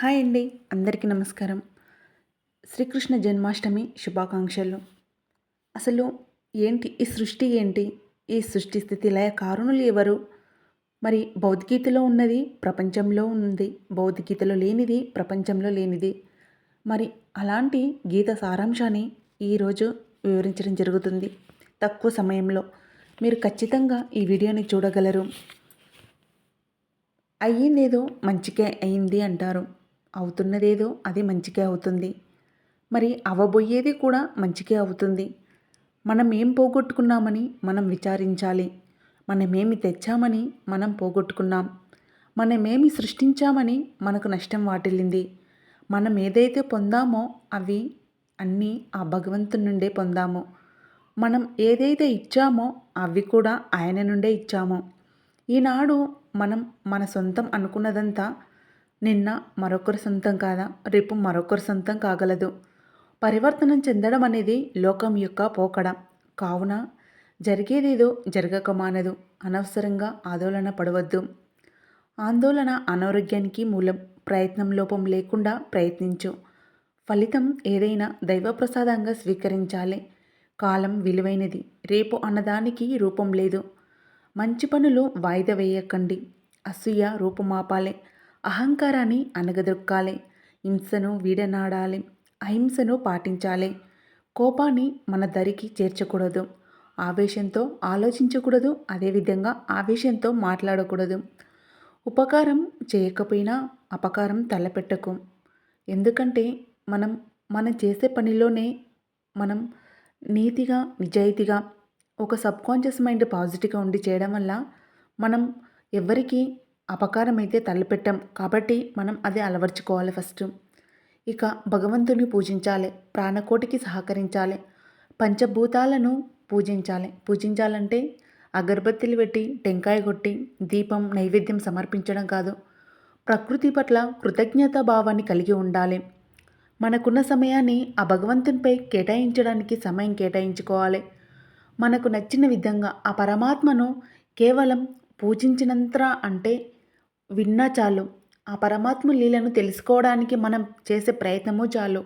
Hi అండి. అందరికీ నమస్కారం. శ్రీకృష్ణ జన్మాష్టమి శుభాకాంక్షలు. అసలు ఏంటి ఈ సృష్టి ఏంటి? ఈ సృష్టి స్థితి లయ కారణులు ఎవరు? మరి భౌతికీతలో ఉన్నది ప్రపంచంలో ఉంది. భౌతికీతలో లేనిది ప్రపంచంలో లేనిది. మరి అలాంటి గీత సారాంశాన్ని ఈరోజు వివరించడం జరుగుతుంది. తక్కువ సమయంలో మీరు ఖచ్చితంగా ఈ వీడియోని చూడగలరు. అయ్యిందేదో మంచికే అయింది అంటారు. అవుతున్నదేదో అది మంచికే అవుతుంది. మరి అవ్వబోయేది కూడా మంచికే అవుతుంది. మనం ఏం పోగొట్టుకున్నామని మనం విచారించాలి. మనమేమి తెచ్చామని మనం పోగొట్టుకున్నాం. మనమేమి సృష్టించామని మనకు నష్టం వాటిల్లింది. మనం ఏదైతే పొందామో అవి అన్నీ ఆ భగవంతుని నుండే పొందాము. మనం ఏదైతే ఇచ్చామో అవి కూడా ఆయన నుండే ఇచ్చాము. ఈనాడు మనం మన సొంతం అనుకున్నదంతా నిన్న మరొకరు సొంతం కాదా? రేపు మరొకరు సొంతం కాగలదు. పరివర్తనం చెందడం అనేది లోకం యొక్క పోకడ. కావున జరిగేదేదో జరగక మానదు. అనవసరంగా ఆందోళన పడవద్దు. ఆందోళన అనారోగ్యానికి మూలం. ప్రయత్నం లోపం లేకుండా ప్రయత్నించు. ఫలితం ఏదైనా దైవప్రసాదంగా స్వీకరించాలి. కాలం విలువైనది. రేపు అన్నదానికి రూపం లేదు. మంచి పనులు వాయిదా వేయకండి. అసూయ రూపుమాపాలి. అహంకారాన్ని అనగదొక్కాలి హింసను వీడనాడాలి అహింసను పాటించాలి. కోపాన్ని మన దరికి చేర్చకూడదు. ఆవేశంతో ఆలోచించకూడదు అదేవిధంగా ఆవేశంతో మాట్లాడకూడదు. ఉపకారం చేయకపోయినా అపకారం తలపెట్టకు. ఎందుకంటే మనం మనం చేసే పనిలోనే మనం నీతిగా నిజాయితీగా ఒక సబ్కాన్షియస్ మైండ్ పాజిటివ్గా ఉండి చేయడం వల్ల మనం ఎవరికి అపకారం అయితే తలపెట్టాం. కాబట్టి మనం అది అలవర్చుకోవాలి ఫస్ట్. ఇక భగవంతుని పూజించాలి. ప్రాణకోటికి సహకరించాలి. పంచభూతాలను పూజించాలి. పూజించాలంటే అగరబత్తిలు పెట్టి టెంకాయ కొట్టి దీపం నైవేద్యం సమర్పించడం కాదు. ప్రకృతి పట్ల కృతజ్ఞత భావాన్ని కలిగి ఉండాలి. మనకున్న సమయాన్ని ఆ భగవంతునిపై కేటాయించడానికి సమయం కేటాయించుకోవాలి. మనకు నచ్చిన విధంగా ఆ పరమాత్మను కేవలం పూజించినంత అంటే విన్నా చాలు. ఆ పరమాత్మ లీలను తెలుసుకోవడానికి మనం చేసే ప్రయత్నము చాలు.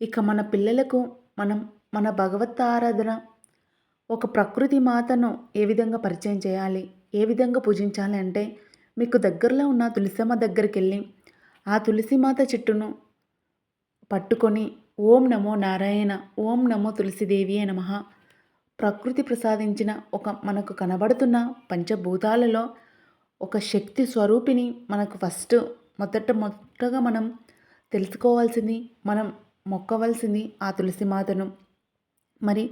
ఇక మన పిల్లలకు మనం మన భగవత్ ఆరాధన ఒక ప్రకృతి మాతను ఏ విధంగా పరిచయం చేయాలి ఏ విధంగా పూజించాలి అంటే మీకు దగ్గరలో ఉన్న తులసిమ్మ దగ్గరికి వెళ్ళి ఆ తులసిమాత చెట్టును పట్టుకొని ఓం నమో నారాయణ ఓం నమో తులసిదేవి నమ ప్రకృతి ప్రసాదించిన ఒక మనకు కనబడుతున్న పంచభూతాలలో ఒక శక్తి స్వరూపిణి మనకు ఫస్ట్ మొదట మొదటగా మనం తెలుసుకోవాల్సింది మనం మొక్కవలసింది ఆ తులసి మాతను. మరి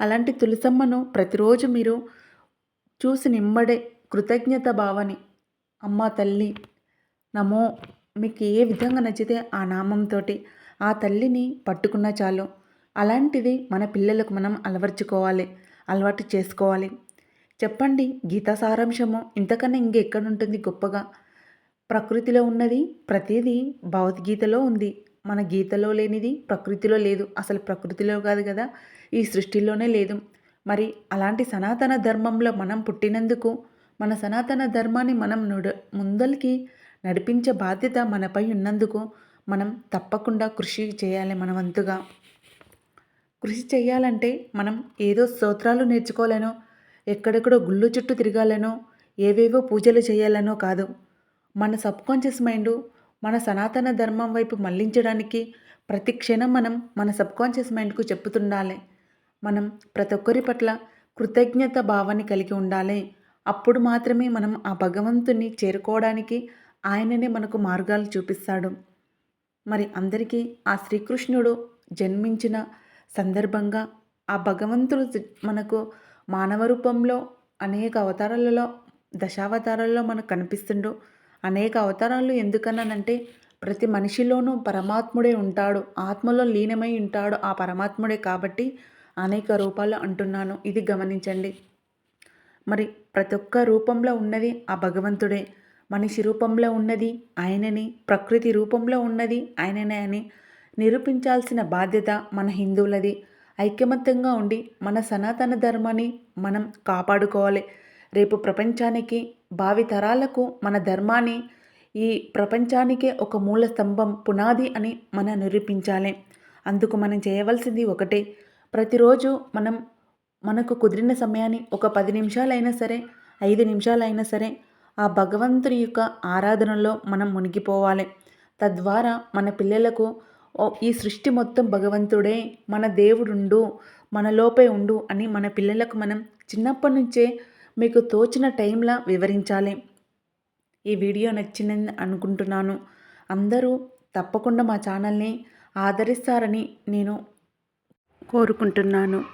అలాంటి తులసమ్మను ప్రతిరోజు మీరు చూసి నిమ్మడే కృతజ్ఞత భావని అమ్మ తల్లి నమో మీకు ఏ విధంగా నచ్చితే ఆ నామంతో ఆ తల్లిని పట్టుకున్నా చాలు. అలాంటిది మన పిల్లలకు మనం అలవర్చుకోవాలి అలవాటు చేసుకోవాలి. చెప్పండి గీతా సారాంశము. ఇంతకన్నా ఇంకెక్కడుంటుంది గొప్పగా? ప్రకృతిలో ఉన్నది ప్రతిదీ భగవద్గీతలో ఉంది. మన గీతలో లేనిది ప్రకృతిలో లేదు. అసలు ప్రకృతిలో కాదు కదా ఈ సృష్టిలోనే లేదు. మరి అలాంటి సనాతన ధర్మంలో మనం పుట్టినందుకు మన సనాతన ధర్మాన్ని మనం నుడ ముందలికి నడిపించే బాధ్యత మనపై ఉన్నందుకు మనం తప్పకుండా కృషి చేయాలి మన వంతుగా కృషి చేయాలంటే మనం ఏదో స్తోత్రాలు నేర్చుకోలేనో ఎక్కడెక్కడో గుళ్ళు చుట్టూ తిరగాలనో ఏవేవో పూజలు చేయాలనో కాదు. మన సబ్కాన్షియస్ మైండ్ మన సనాతన ధర్మం వైపు మళ్ళించడానికి ప్రతి క్షణం మనం మన సబ్కాన్షియస్ మైండ్కు చెప్పుతుండాలి మనం ప్రతి ఒక్కరి పట్ల కృతజ్ఞత భావాన్ని కలిగి ఉండాలి. అప్పుడు మాత్రమే మనం ఆ భగవంతుని చేరుకోవడానికి ఆయననే మనకు మార్గాలు చూపిస్తాడు. మరి అందరికీ ఆ శ్రీకృష్ణుడు జన్మించిన సందర్భంగా ఆ భగవంతుడు మనకు మానవ రూపంలో అనేక అవతారాలలో దశావతారాల్లో మనకు కనిపిస్తుండు. అనేక అవతారాలు ఎందుకన్నానంటే ప్రతి మనిషిలోనూ పరమాత్ముడే ఉంటాడు. ఆత్మలో లీనమై ఉంటాడు ఆ పరమాత్ముడే కాబట్టి అనేక రూపాలు అంటున్నాను. ఇది గమనించండి. మరి ప్రతి ఒక్క రూపంలో ఉన్నది ఆ భగవంతుడే. మనిషి రూపంలో ఉన్నది ఆయనని ప్రకృతి రూపంలో ఉన్నది ఆయననే అని నిరూపించాల్సిన బాధ్యత మన హిందువులది. ఐకమత్యంగా ఉండి మన సనాతన ధర్మాన్ని మనం కాపాడుకోవాలి. రేపు ప్రపంచానికి భావి తరాలకు మన ధర్మాన్ని ఈ ప్రపంచానికే ఒక మూల స్తంభం పునాది అని మనం నిరూపించాలి. అందుకు మనం చేయవలసింది ఒకటే. ప్రతిరోజు మనం మనకు కుదిరిన సమయాన్ని ఒక పది నిమిషాలైనా సరే ఐదు నిమిషాలైనా సరే ఆ భగవంతుని యొక్క ఆరాధనలో మనం మునిగిపోవాలి. తద్వారా మన పిల్లలకు ఈ సృష్టి మొత్తం భగవంతుడే మన దేవుడుండు మనలోపే ఉండు అని మన పిల్లలకు మనం చిన్నప్పటి నుంచే మీకు తోచిన టైంలా వివరించాలి. ఈ వీడియో నచ్చిందని అనుకుంటున్నాను. అందరూ తప్పకుండా మా ఛానల్ని ఆదరిస్తారని నేను కోరుకుంటున్నాను.